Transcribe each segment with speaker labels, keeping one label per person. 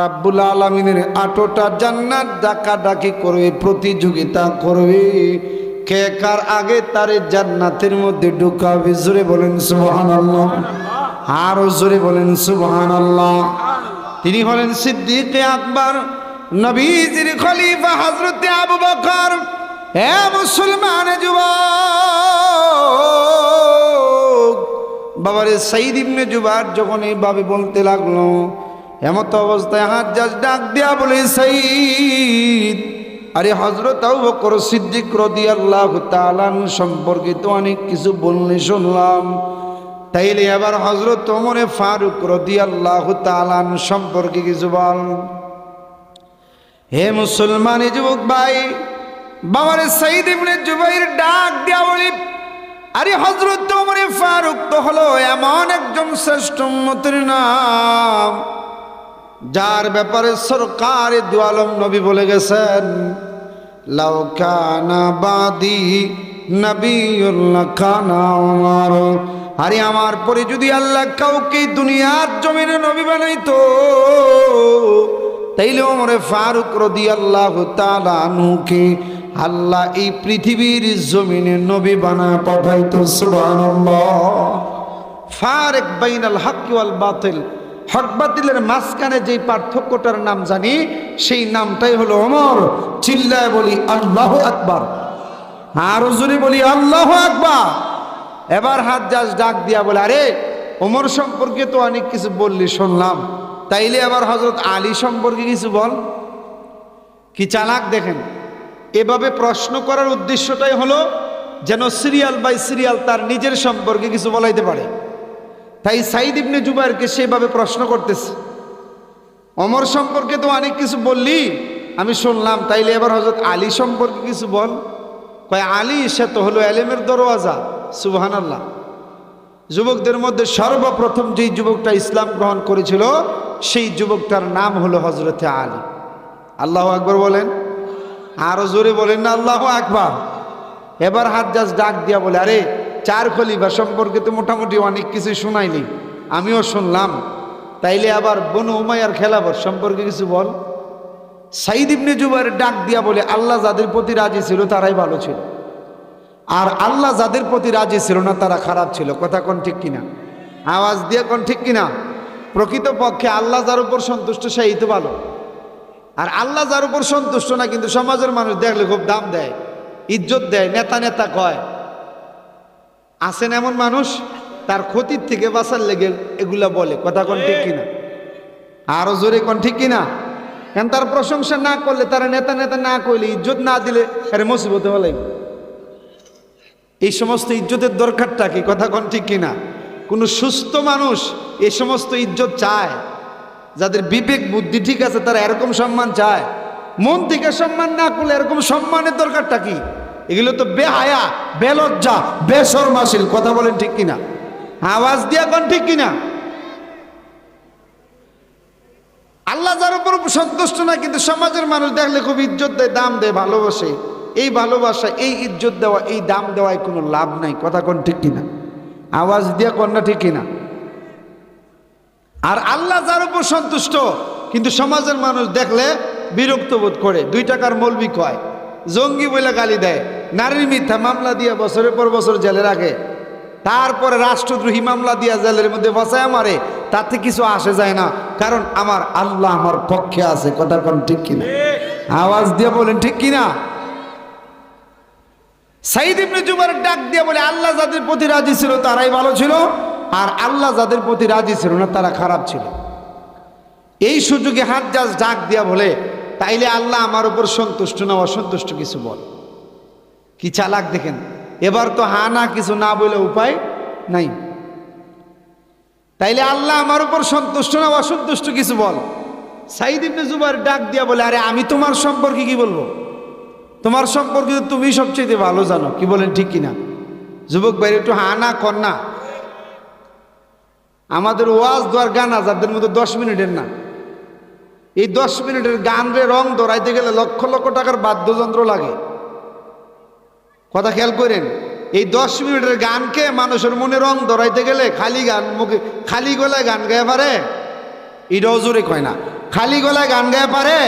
Speaker 1: রাব্বুল আলমিনের আটোটা জান্নাত ডাকা ডাকি করবে, প্রতিযোগিতা করবে। কে কার আগে তারে জান্নাতের মধ্যে ঢুকাবে? জোরে বলেন সুবহান আরও জোরে বলেন সুবহান তিনি হলেন সিদ্দিক আকবর, নবীজির খলিফা হজরতে আবু বকর হে মুসলমান যুবক। বাবারে সাইদ জুবার যখন এইভাবে বলতে লাগল এমত অবস্থায় হাত জাজ ডাক দিয়া বলে, সাইদ, আরে হজরত সিদ্দিক রাদিয়াল্লাহু তাআলা সম্পর্কে তো অনেক কিছু বললে শুনলাম। তাইলে এবার হজরত ওমরে ফারুক রাদিয়াল্লাহু তাআলা সম্পর্কে কিছু বল। হে মুসলমান যুবক ভাই, বাবারে সাইদ ইবনে জুবাইর ডাক দিয়া বলে, আরে হজরত ওমরে ফারুক তো হলো এমন একজন শ্রেষ্ঠ উম্মতের নাম। যার ব্যাপারে সরকার দুয়ালম নবী বলে গেছেন লাউকানা বাদি আরে আমার পরে যদি আল্লাহ কাউকে দুনিয়ার জমিনে নবী বানাইতো, তাইলে ওমরে ফারুক রদি আল্লাহ তালানুকে আল্লাহ এই পৃথিবীর জমিনে নবী বানা পাঠাইতো, সুবহানাল্লাহ। ফারেক বাইনাল হক ওয়াল বাতিল। হক বাতিলের মাঝখানে যেই পার্থক্যটার নাম জানি, সেই নামটাই হলো অমর চিল্লায় বলি, আল্লাহ আকবার। আরও জোরে বলি, আল্লাহ আকবার। এবার হাত যাস ডাক দিয়া বলে, আরে, ওমর সম্পর্কে তো অনেক কিছু বললি, শুনলাম। তাইলে আবার হজরত আলী সম্পর্কে কিছু বল। কি চালাক দেখেন। এভাবে প্রশ্ন করার উদ্দেশ্যটাই হলো, যেন সিরিয়াল বাই সিরিয়াল তার নিজের সম্পর্কে কিছু বলাইতে পারে। তাই সাইদ ইবনে জুবাইরকে সেভাবে প্রশ্ন করতেছে। অমর সম্পর্কে তো অনেক কিছু বললি, আমি শুনলাম, তাইলে এবার হজরত আলী সম্পর্কে কিছু বল। কয়, আলী সে তো হলো এলেমের দরওয়াজা সুবহান আল্লাহ যুবকদের মধ্যে সর্বপ্রথম যেই যুবকটা ইসলাম গ্রহণ করেছিল, সেই যুবকটার নাম হলো হজরতে আলী। আল্লাহ আকবর বলেন। আরও জোরে বলেন না, আল্লাহ আকবর। এবার হাত ডাক দিয়া বলে, আরে চার খলিফা সম্পর্কে তো মোটামুটি অনেক কিছু শোনাইনি, আমিও শুনলাম। তাইলে আবার বনু উমাইয়ার খেলাবর সম্পর্কে কিছু বল? সাইদ ইবনে জুবাইর ডাক দিয়া বলে, আল্লাহ যাদের প্রতি রাজি ছিল তারাই ভালো ছিল। আর আল্লাহ যাদের প্রতি রাজি ছিল না, তারা খারাপ ছিল। কথা কোন ঠিক কিনা? আওয়াজ দিয়ে কোন ঠিক কিনা? প্রকৃত পক্ষে আল্লাহ যার উপর সন্তুষ্ট, সেই তো ভালো। আর আল্লাহ যার উপর সন্তুষ্ট না, কিন্তু সমাজের মানুষ দেখলে খুব দাম দেয়, ইজ্জত দেয়, নেতা নেতা কয়। আছেন এমন মানুষ, তার ক্ষতির থেকে বাঁচার লেগে এগুলা বলে। কথা কোন ঠিক কিনা? আরও জোরে কোন ঠিক কিনা? কেন তার প্রশংসা না করলে, তারা নেতা নেতা না করলে ইজ্জত না দিলে আরে মুসিবতে হলে এই সমস্ত ইজ্জতের দরকারটা কি? কথা কোন ঠিক কিনা? কোনো সুস্থ মানুষ এ সমস্ত ইজ্জত চায়? যাদের বিবেক, বুদ্ধি ঠিক আছে, তারা এরকম সম্মান চায়। মন থেকে সম্মান না করলে এরকম সম্মানের দরকারটা কি? এগুলো তো বেহায়া, বেলজ্জা বেসরমাশীল কথা বলেন ঠিক কিনা? আওয়াজ দিয়া কোন ঠিক কিনা? আল্লাহ যার উপর সন্তুষ্ট না, কিন্তু সমাজের মানুষ দেখলে খুব ইজ্জত দেয়, দাম দেয়, ভালোবাসে। এই ভালোবাসা, এই ইজ্জত দেওয়া, এই দাম দেওয়ায় কোনো লাভ নাই, কথা কোন ঠিক কিনা? আওয়াজ দিয়া কন্যা ঠিক কিনা? আর আল্লাহ যার উপর সন্তুষ্ট, কিন্তু সমাজের মানুষ দেখলে বিরক্ত বোধ করে, দুই টাকার মলবি কয়, জঙ্গি বলে গালি দেয়। নারীর মিথ্যা মামলা দিয়ে বছরের পর বছর জেলে রাখে তারপরে রাষ্ট্রদ্রোহী মামলা দিয়া জেলের মধ্যে বসায় মারে, তাতে কিছু আসে যায় না। কারণ আমার আল্লাহ আমার পক্ষে আছে কথা কোন ঠিক কিনা? আওয়াজ দিয়ে বলেন, ঠিক কিনা? ডাক দিয়ে বলে, আল্লাহ যাদের প্রতি রাজি ছিল তারাই ভালো ছিল, আর আল্লাহ যাদের প্রতি রাজি ছিল না তারা খারাপ ছিল। এই সুযোগে হাত ডাক দিয়া বলে, তাইলে আল্লাহ আমার উপর সন্তুষ্ট না অসন্তুষ্ট কিছু বল। কি চালাক দেখেন? এবার তো হা না কিছু না বলে উপায় নাই। তাইলে আল্লাহ আমার উপর সন্তুষ্ট না অসন্তুষ্ট কিছু বল? সাইদ ইবনে জুবাইর ডাক দিয়া বলে, আরে আমি তোমার সম্পর্কে কি বলব? তোমার সম্পর্কে তুমি সবচেয়ে ভালো জানো। কি বলেন, ঠিক কিনা? যুবক ভাই একটু হা না, কর না। আমাদের ওয়াজ দোয়ার গান আজাদের মধ্যে দশ মিনিটের না। এই দশ মিনিটের গান রে রং ধরাইতে গেলে লক্ষ লক্ষ টাকার বাদ্যযন্ত্র লাগে। কথা খেয়াল করেন, এই দশ মিনিটের গানকে মানুষের মনে রং ধরাইতে গেলে খালি গান মুখে, খালি গলায় গান গায়ে পারে? এটাও জোরে কয় না, খালি গলায় গান গায়ে পারে?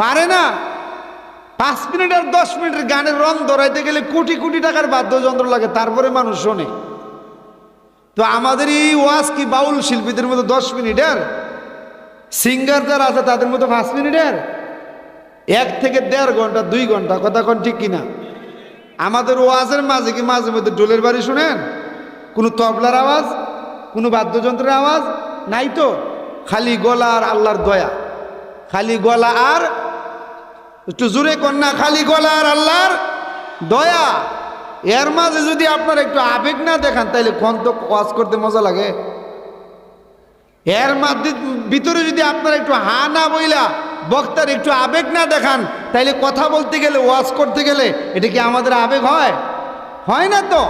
Speaker 1: পারে না। পাঁচ মিনিট আর দশ মিনিটের গানের রং ধরাইতে গেলে কোটি কোটি টাকার বাদ্যযন্ত্র লাগে, তারপরে মানুষ শোনে। তো আমাদের এই ওয়াজ কি বাউল শিল্পীদের মতো দশ মিনিটের? সিঙ্গার যারা আছে তাদের মতো পাঁচ মিনিটের? এক থেকে দেড় ঘণ্টা, দুই ঘণ্টা, কথা কোন ঠিক কিনা? আমাদের ওয়াজের মাঝে কি মাঝে মধ্যে ডোলের বাড়ি শুনেন? কোনো তবলার আওয়াজ? কোনো বাদ্যযন্ত্রের আওয়াজ? নাই তো। খালি গলা আর আল্লাহর দয়া। খালি গলা আর একটু জোরে কন্যা খালি গলা আর আল্লাহর দয়া। এর মাঝে যদি আপনার একটু আবেগ না দেখান কোন তো ওয়াজ করতে মজা লাগে। এর মাধ্যমে ভিতরে যদি আপনার একটু হা না বইলা, বক্তার একটু আবেগ না দেখান তাইলে কথা বলতে গেলে, ওয়াজ করতে গেলে, এটা কি আমাদের আবেগ হয়? হয় না তো?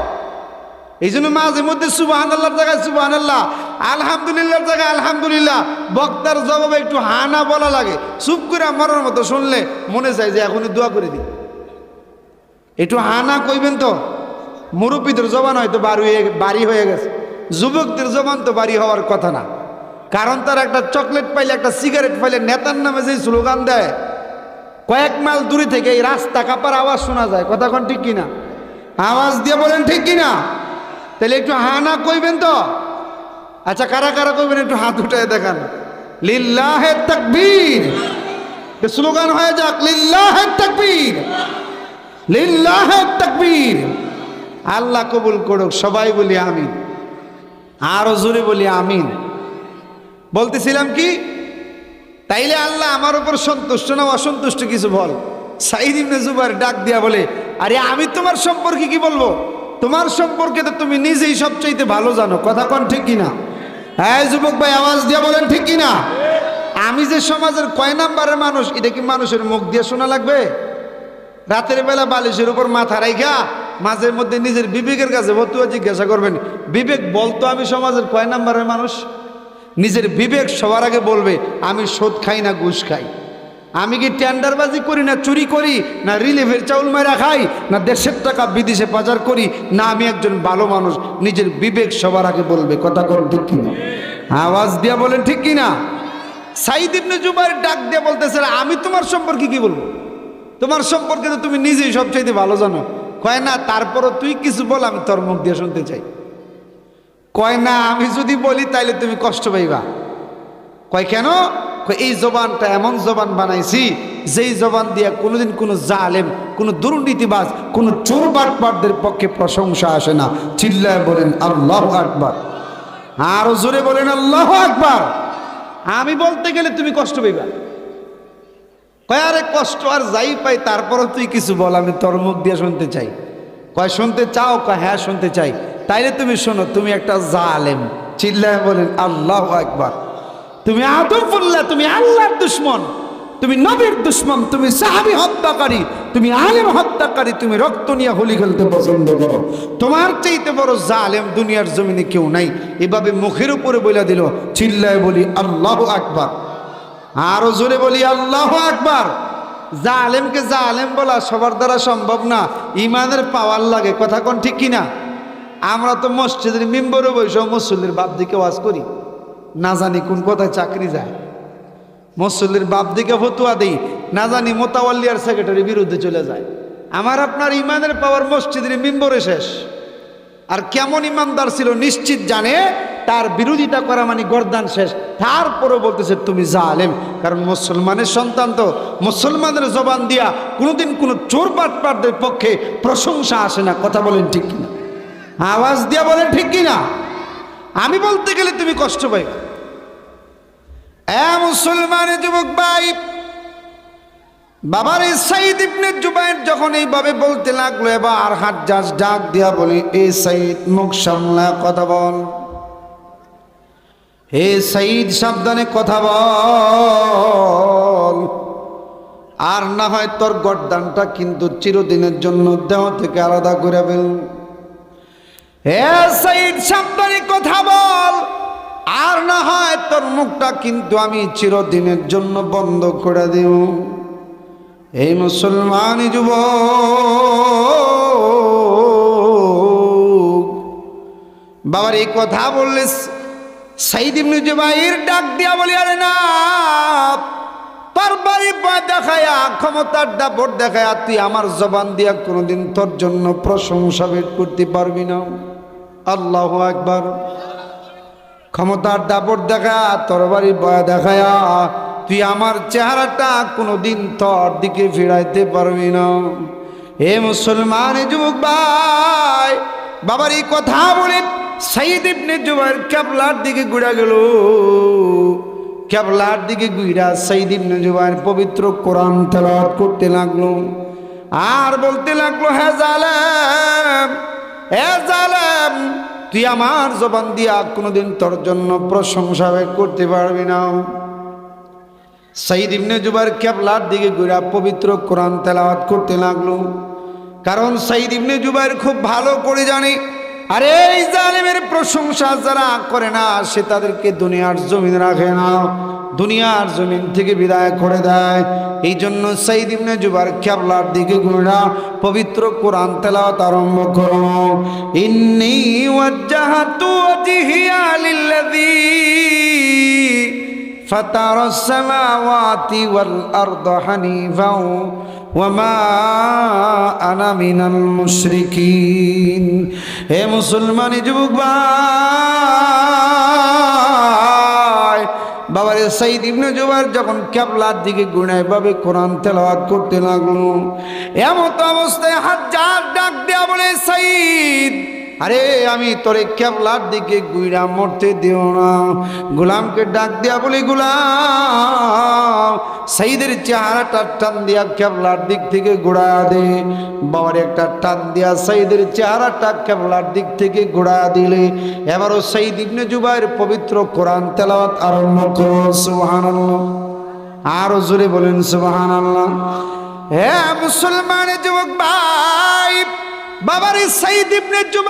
Speaker 1: এই জন্য মাঝে মধ্যে সুবাহান আল্লাহর জায়গায় সুবাহান আল্লাহ আলহামদুলিল্লাহর জায়গায় আলহামদুলিল্লাহ, বক্তার জবাবে একটু হানা বলা লাগে। চুপ করে মরার মতো শুনলে মনে চায় যে এখনই দোয়া করে দিই। একটু হানা কইবেন তো? মুরব্বীদের জবান হয়তো বাড়ি হয়ে বাড়ি হয়ে গেছে। যুবকদের জবান তো বাড়ি হওয়ার কথা না। কারণ তার একটা চকলেট পাইলে, একটা সিগারেট পাইলে নেতার নামে যে স্লোগান দেয় কয়েক মাইল দূরে থেকে এই রাস্তা কাপার আওয়াজ শোনা যায়। কথা কোন ঠিক কিনা? আওয়াজ দিয়ে বলেন, ঠিক কিনা? তাহলে একটু হা না কইবেন তো? আচ্ছা কারা কারা কইবেন? একটু হাত উঠে দেখান। লিল্লাহে তাকবীর। স্লোগান হয়ে যাক, লিল্লাহে তাকবীর। লিল্লাহে তাকবীর। আল্লাহ কবুল করুক, সবাই বলি আমিন। আরও জোরে বলি আমিন। বলতেছিলাম কি? তাইলে আল্লাহ আমার উপর সন্তুষ্ট না অসন্তুষ্ট কিছু বল? সাইদ ইবনে জুবাইর ডাক দিয়া বলে, আরে আমি তোমার সম্পর্কে কি বলব? তোমার সম্পর্কে তো তুমি নিজেই সবচাইতে ভালো জানো। কথা কোন ঠিক কিনা হ্যাঁ যুবক ভাই, আওয়াজ দিয়া বলেন ঠিক কিনা আমি যে সমাজের কয় নাম্বারের মানুষ, এটা কি মানুষের মুখ দিয়ে শোনা লাগবে? রাতের বেলা বালিশের উপর মাথা রাইখা মাঝে মধ্যে নিজের বিবেকের কাছে ভতুয়া জিজ্ঞাসা করবেন, বিবেক বলতো আমি সমাজের কয় নাম্বারের মানুষ? নিজের বিবেক সবার আগে বলবে, আমি সোদ খাই না ঘুষ খাই। আমি কি টেন্ডারবাজি করি না চুরি করি, না রিলিফের চাউল মেরা খাই, না দেশের টাকা বিদেশে পাচার করি? না, আমি একজন ভালো মানুষ, নিজের বিবেক সবার আগে বলবে। কথা কর, ঠিক কিনা আওয়াজ দিয়া বলেন, ঠিক কিনা সাইদ ইবনে জুবাইর ডাক দিয়ে বলতেছে, আমি তোমার সম্পর্কে কি বলব? তোমার সম্পর্কে তো তুমি নিজেই সবচাইতে ভালো জানো। কয় না, তারপরও তুই কিছু বল, আমি তোর মুখ দিয়ে শুনতে চাই। কয়, না, আমি যদি বলি তাইলে তুমি কষ্ট পাইবা। কয়, কেন? এই জবানটা এমন জবান বানাইছি, যেই জবান দিয়া কোনোদিন কোনো জালেম, কোনো দুর্নীতিবাজ, কোনো চোর বাটপাটদের পক্ষে প্রশংসা আসে না। চিল্লায় বলেন, আল্লাহ আকবার। আরও জোরে বলেন, আল্লাহ আকবার। আমি বলতে গেলে তুমি কষ্ট পাইবা। কয়, আরে কষ্ট আর যাই পাই, তারপরও তুই কিছু বল, আমি তোর মুখ দিয়ে শুনতে চাই। কয়, শুনতে চাও? কয় হ্যাঁ শুনতে চাই। তাইলে তুমি শোনো, তুমি একটা জালেম। চিল্লায় বলেন, আল্লাহ একবার তুমি আদমফুল্লাহ তুমি আল্লাহর দুশ্মন। তুমি নবীর দুশ্মন, তুমি সাহাবি হত্যাকারী, তুমি আলেম হত্যাকারী, তুমি রক্ত নিয়ে হোলি খেলতে পছন্দ করো। তোমার চাইতে বড় জালেম দুনিয়ার জমিনে কেউ নাই। এভাবে মুখের উপরে বলে দিল, চিল্লায় বলি, আল্লাহ আকবার। আরও জোরে বলি, আল্লাহ আকবার। জালেমকে জালেম বলা সবার দ্বারা সম্ভব না। ইমানের পাওয়ার লাগে, কথা কোন ঠিক কিনা? আমরা তো মসজিদের মেম্বরে বসে মুসল্লির বাপ দিকে ওয়াজ করি। না জানি কোন কথায় চাকরি যায়। মুসল্লির বাপ দিকে ফতুয়া দিই, না জানি মোতাওয়াল্লিয়ার সেক্রেটারির বিরুদ্ধে চলে যায়। আমার আপনার ইমানের পাওয়ার মসজিদের মেম্বরে শেষ। আর কেমন ইমানদার ছিল নিশ্চিত জানে, তার বিরোধিতা করা মানে গরদান শেষ। তারপরও বলতেছে, তুমি জালেম। কারণ মুসলমানের সন্তান তো মুসলমানের জবান দিয়া কোনোদিন কোনো চোর পাটপাটদের পক্ষে প্রশংসা আসে না। কথা বলেন ঠিক কিনা? আওয়াজ দিয়া বলেন, ঠিক কিনা? আমি বলতে গেলে তুমি কষ্ট পাই এ মুসলমানের যুবক ভাই, বাবার এই সাইদ ইবনে জুবাইর যখন এইভাবে বলতে লাগল, এবার হাত জাজ ডাক দিয়া বলি, এ সাইদ, মুখ সামলা, কথা বল। হে সাইদ, সাবধানে কথা বল। আর না হয় তোর গড্ডানটা কিন্তু চিরদিনের জন্য দেহ থেকে আলাদা করে ফেল। কথা বল। আর না হয় তোর মুখটা কিন্তু আমি চিরদিনের জন্য বন্ধ করে দেব। এই মুসলমান যুব বাবার এই কথা বললে সাইদ ইবনে জুবাইর ডাক দিয়া বলি, আরে না দেখায়া, ক্ষমতার দাপট দেখায়া, তুই আমার জবান দিয়া কোনোদিন তোর জন্য প্রশংসা করতে পারবি না। আল্লাহ একবার ক্ষমতার দাপট দেখা তোর বাড়ি বয় দেখায়া, তুই আমার চেহারাটা কোনোদিন তোর দিকে ফিরাইতে পারবি না। হে মুসলমান এ যুবক ভাই, বাবার এই কথা বলে সাইদ জুবাইর কেবলার দিকে ঘুরে গেল। কেবলার দিকে গুইরা সাইদ ইবনে জুবাইর পবিত্র কোরআন তেলাওয়াত করতে লাগল। আর বলতে লাগল হ্যাঁ তুই আমার জবান দিয়া কোনোদিন তোর জন্য প্রশংসা করতে পারবি না। সাইদ ইবনে জুবাইর কেবলার দিকে ঘুরা পবিত্র কোরআন তেলাওয়াত করতে লাগল। কারণ সাইদ ইবনে জুবাইর খুব ভালো করে জানে। আরে এই জালিমের প্রশংসা যারা করে না, সে তাদেরকে দুনিয়ার জমিন রাখে না। দুনিয়ার জমিন থেকে বিদায় করে দেয়। এই জন্য সাইদ ইবনে জুবার কেবলার দিকে ঘুরা পবিত্র কোরআন তেলাওয়াত আরম্ভ করো ইন্নী ওয়াজ্জাহাতু ওয়াজহিয়া লিল্লাযী فطر السماوات والأرض حنيفا وما أنا من المشركين হে মুসলমান যুবক ভাই বাবার সাইদ ইবনে জুবাইর যখন কেবলার দিকে গুণায় ভাবে কোরআন তেলাওয়াত করতে লাগল, এমত অবস্থায় হাজার ডাক দেয়া বলে, সাইদ আরে, আমি তোরে কেবলার দিকে গুইরা মরতে দিও না। গোলামকে ডাক দিয়া বলি, গোলাম, সাইদের চেহারাটা টান দিয়া কেবলার দিক থেকে ঘোরা দে। বাবার একটা টান দিয়া সাইদের চেহারাটা কেবলার দিক থেকে ঘোরা দিলে। এবারও সাইদ ইবনে জুবাইর পবিত্র কোরআন তেলাওয়াত আরম্ভ করো, সুবহানাল্লাহ। আরও জোরে বলেন, সুবহানাল্লাহ। হে মুসলমান যুবক ভাই, বাবার সাইদ ইবনে জুবাইর